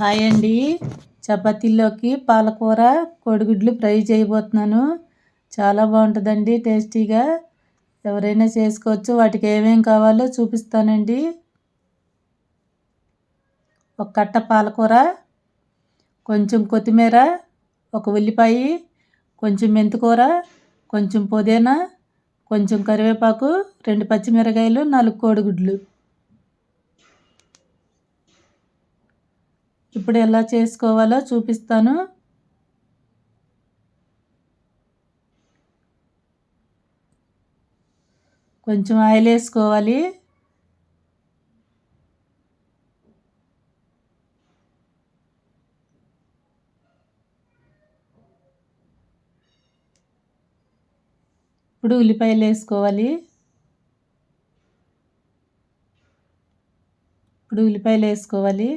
Hi అండి చపాతీల్లోకి పాలకూర కోడిగుడ్లు ఫ్రై చేయబోతున్నాను. చాలా బాగుంటుందండి టేస్టీగా. ఎవరైనా చేసుకోవచ్చు వాటికి ఏమేమి కావాలో చూపిస్తానండి. ఒక కట్ట పాలకూర కొంచెం కొత్తిమీర ఒక ఉల్లిపాయ కొంచెం మెంతికూర కొంచెం పుదీనా కొంచెం కరివేపాకు రెండు పచ్చిమిరకాయలు నాలుగు కోడిగుడ్లు. ఇప్పుడు ఎలా చేసుకోవాలో చూపిస్తాను. కొంచెం ఆయిల్ వేసుకోవాలి. ఇప్పుడు ఉల్లిపాయలు వేసుకోవాలి. ఇప్పుడు ఉల్లిపాయలు వేసుకోవాలి.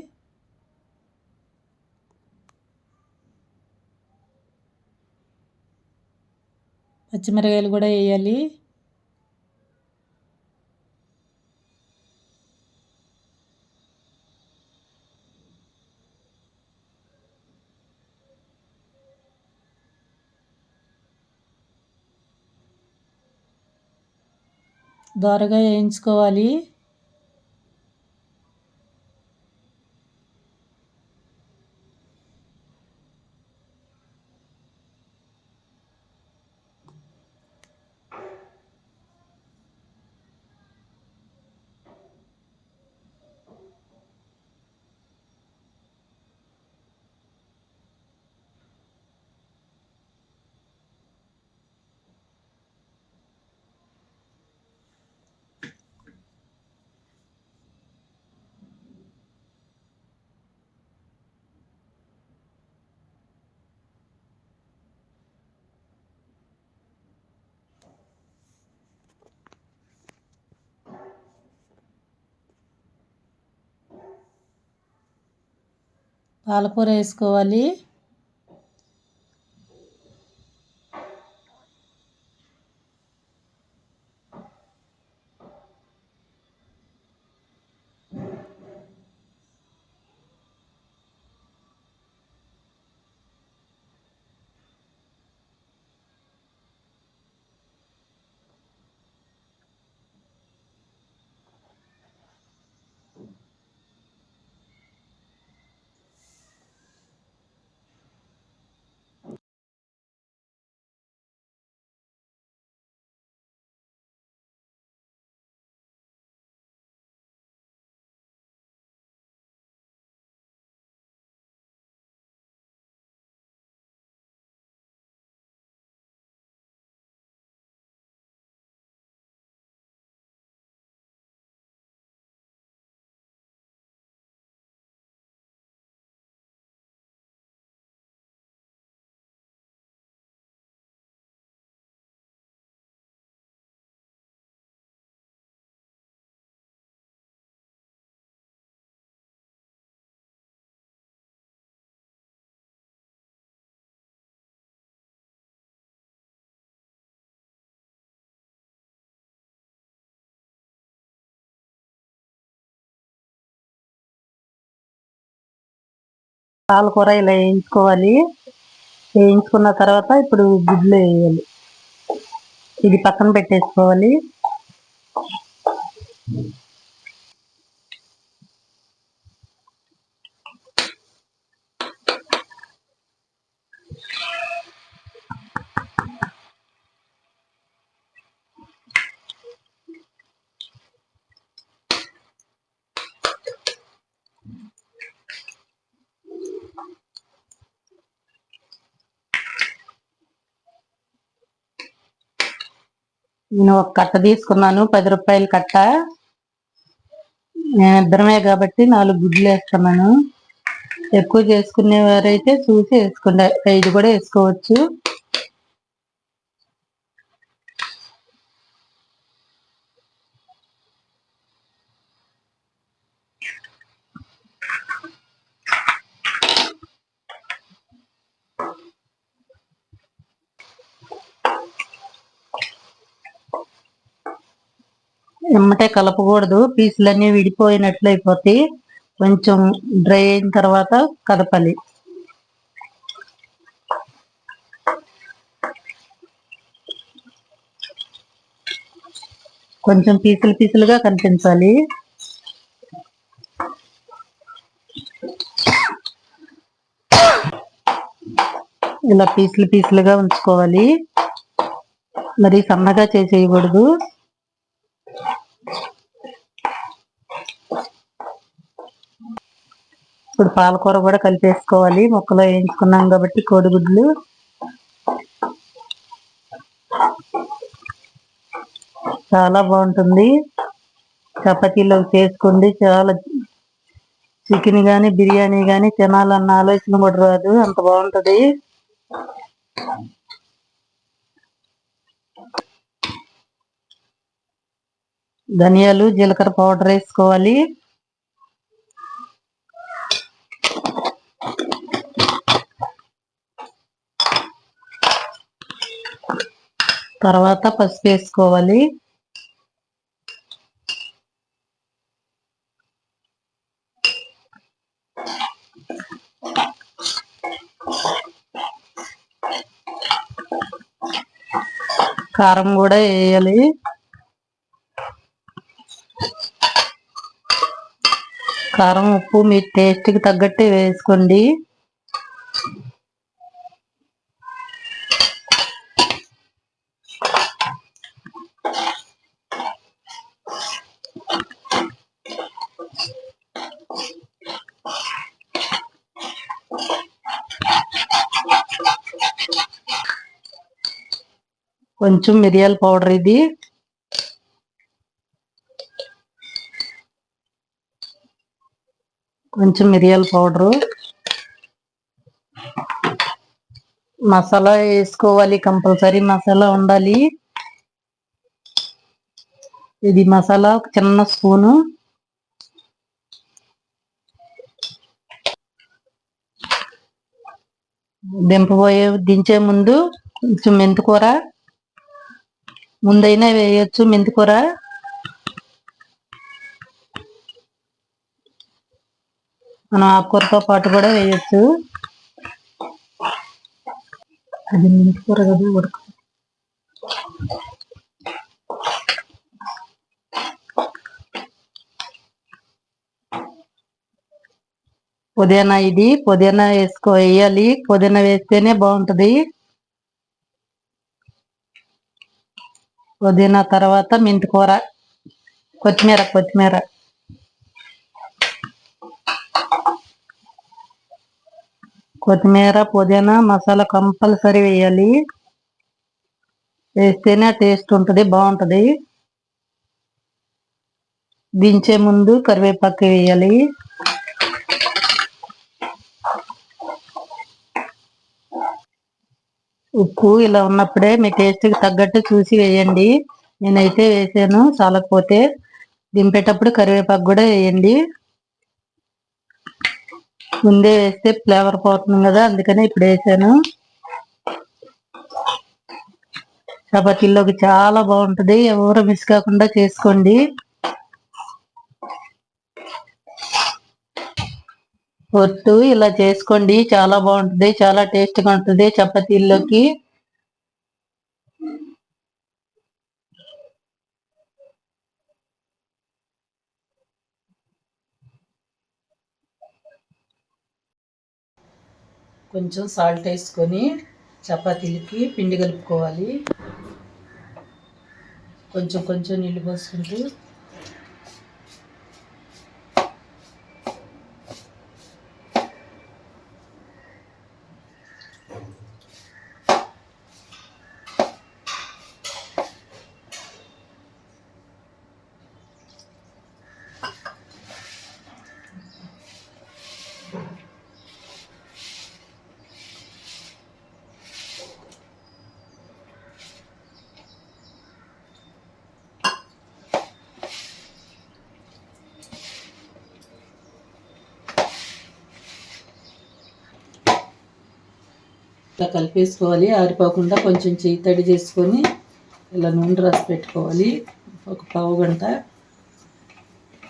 పచ్చిమిరకాయలు కూడా వేయాలి. దోరగా వేయించుకోవాలి. పాలకూర వేసుకోవాలి. పాలకూర ఇలా వేయించుకోవాలి. వేయించుకున్న తర్వాత ఇప్పుడు గుడ్లు వేయాలి. ఇది పక్కన పెట్టేసుకోవాలి. నేను ఒక కట్ట తీసుకున్నాను. పది రూపాయల కట్ట. నేను ఇద్దరమే కాబట్టి నాలుగు గుడ్లు వేస్తున్నాను ఎక్కువ చేసుకునేవారైతే చూసి వేసుకుంటే. ఐదు కూడా వేసుకోవచ్చు. ఎమ్మటే కలపకూడదు. పీసులన్నీ విడిపోయినట్లు అయిపోతాయి. కొంచెం డ్రై అయిన తర్వాత కదపాలి. కొంచెం పీసులు పీసులుగా కనిపించాలి. ఇలా పీసులు పీసులుగా ఉంచుకోవాలి. మరి సన్నగా చేసేయకూడదు. ఇప్పుడు పాలకూర కూడా కలిపేసుకోవాలి. ముక్కలో వేయించుకున్నాం కాబట్టి కోడిగుడ్లు. చాలా బాగుంటుంది. చపాతీలో చేసుకోండి చాలా చికెన్ కానీ బిర్యానీ కానీ తినాలన్న ఆలోచన కూడా రాదు. అంత బాగుంటది. ధనియాలు జీలకర్ర పౌడర్ వేసుకోవాలి. తర్వాత పసుపు వేసుకోవాలి. కారం కూడా వేయాలి. కారం ఉప్పు మీ టేస్ట్కి తగ్గట్టు వేసుకోండి. కొంచెం మిరియాల పౌడర్ ఇది. కొంచెం మిరియాల పౌడరు. మసాలా వేసుకోవాలి కంపల్సరీ మసాలా ఉండాలి. ఇది మసాలా ఒక చిన్న స్పూను. దింపబోయే దించే ముందు కొంచెం మెంతికూర. ముందైనా వేయచ్చు మెంతికూర. మనం ఆకుకూరతో పాటు కూడా వేయచ్చు. అది మెంతికూర కదా ఉడక. పుదీనా ఇది. పుదీనా వేసుకో వేయాలి. పుదీనా వేస్తేనే బాగుంటది. పుదీనా తర్వాత మెంతికూర కొత్తిమీర కొత్తిమీర. కొత్తిమీర పుదీనా మసాలా కంపల్సరీ వేయాలి. వేస్తేనే టేస్ట్ ఉంటుంది బాగుంటుంది. దించే ముందు కరివేపాకు వేయాలి. ఉప్పు ఇలా ఉన్నప్పుడే మీ టేస్ట్కి తగ్గట్టు చూసి వేయండి. నేనైతే వేసాను చాలకపోతే. దింపేటప్పుడు కరివేపాకు కూడా వేయండి. ముందే వేస్తే ఫ్లేవర్ పోతుంది కదా అందుకని ఇప్పుడు వేసాను. చపాతీల్లోకి చాలా బాగుంటుంది. ఎవరు మిస్ కాకుండా చేసుకోండి. ఒట్టు ఇలా చేసుకోండి. చాలా బాగుంటుంది. చాలా టేస్ట్గా ఉంటుంది చపాతీల్లోకి. కొంచెం సాల్ట్ వేసుకొని చపాతీలకి పిండి కలుపుకోవాలి. కొంచెం కొంచెం నీళ్ళు పోసుకుంటూ ఇలా కలిపేసుకోవాలి. ఆరిపోకుండా కొంచెం చేయి తడి చేసుకొని ఇలా నూనె రాసి పెట్టుకోవాలి. ఒక పావు గంట.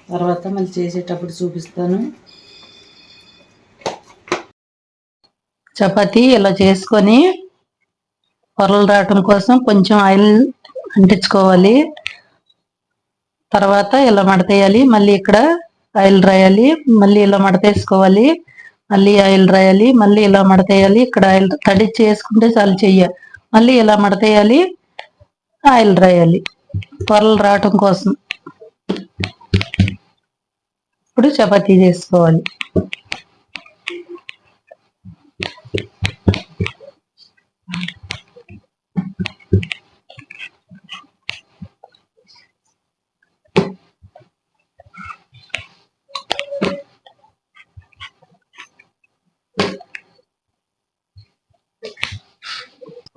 తర్వాత మళ్ళీ చేసేటప్పుడు చూపిస్తాను. చపాతి ఇలా చేసుకొని పొరలు రావటం కోసం కొంచెం ఆయిల్ అంటించుకోవాలి. తర్వాత ఇలా మడతేయాలి. మళ్ళీ ఇక్కడ ఆయిల్ రాయాలి. మళ్ళీ ఇలా మడతేసుకోవాలి. మళ్ళీ ఆయిల్ రాయాలి మళ్ళీ ఇలా మడతేయాలి ఇక్కడ ఆయిల్ తడి చేసుకుంటే చాలు చెయ్య. మళ్ళీ ఇలా మడతేయాలి? ఆయిల్ రాయాలి. పొరలు రావటం కోసం. ఇప్పుడు చపాతీ చేసుకోవాలి.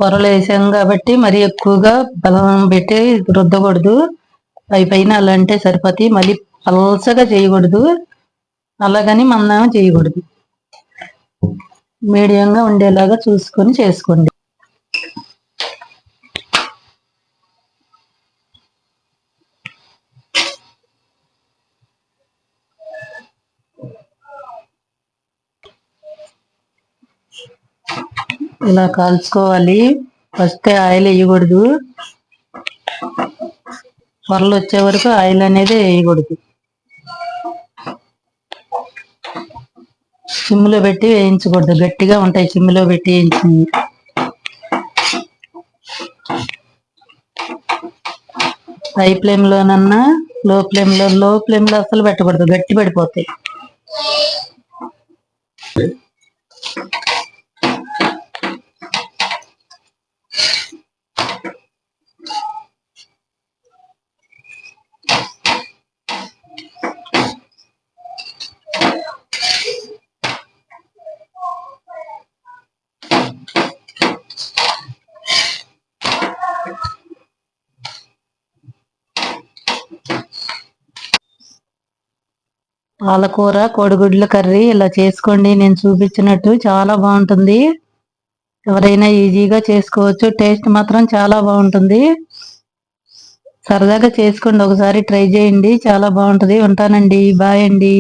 పొరలు వేసాం కాబట్టి మరి ఎక్కువగా బలం పెట్టి రుద్దకూడదు. పై పైన అలా అంటే సరిపోతాయి మళ్ళీ పలసగా చేయకూడదు. అలాగని మందం చేయకూడదు. మీడియంగా ఉండేలాగా చూసుకొని చేసుకోండి. ఇలా కాల్చుకోవాలి. ఫస్ట్ ఆయిల్ వేయకూడదు. పొరలు వచ్చే వరకు ఆయిల్ అనేది వేయకూడదు. సిమ్లో పెట్టి వేయించకూడదు. గట్టిగా ఉంటాయి సిమ్లో పెట్టి వేయించింది హై ఫ్లేమ్లోనన్నా లో ఫ్లేమ్లో లో లో లో అసలు పెట్టకూడదు. గట్టి పడిపోతాయి. పాలకూర కోడిగుడ్ల కర్రీ ఇలా చేసుకోండి. నేను చూపించినట్టు చాలా బాగుంటుంది. ఎవరైనా ఈజీగా చేసుకోవచ్చు. టేస్ట్ మాత్రం చాలా బాగుంటుంది. సరదాగా చేసుకోండి. ఒకసారి ట్రై చేయండి. చాలా బాగుంటుంది. ఉంటానండి. బాయ్ అండి.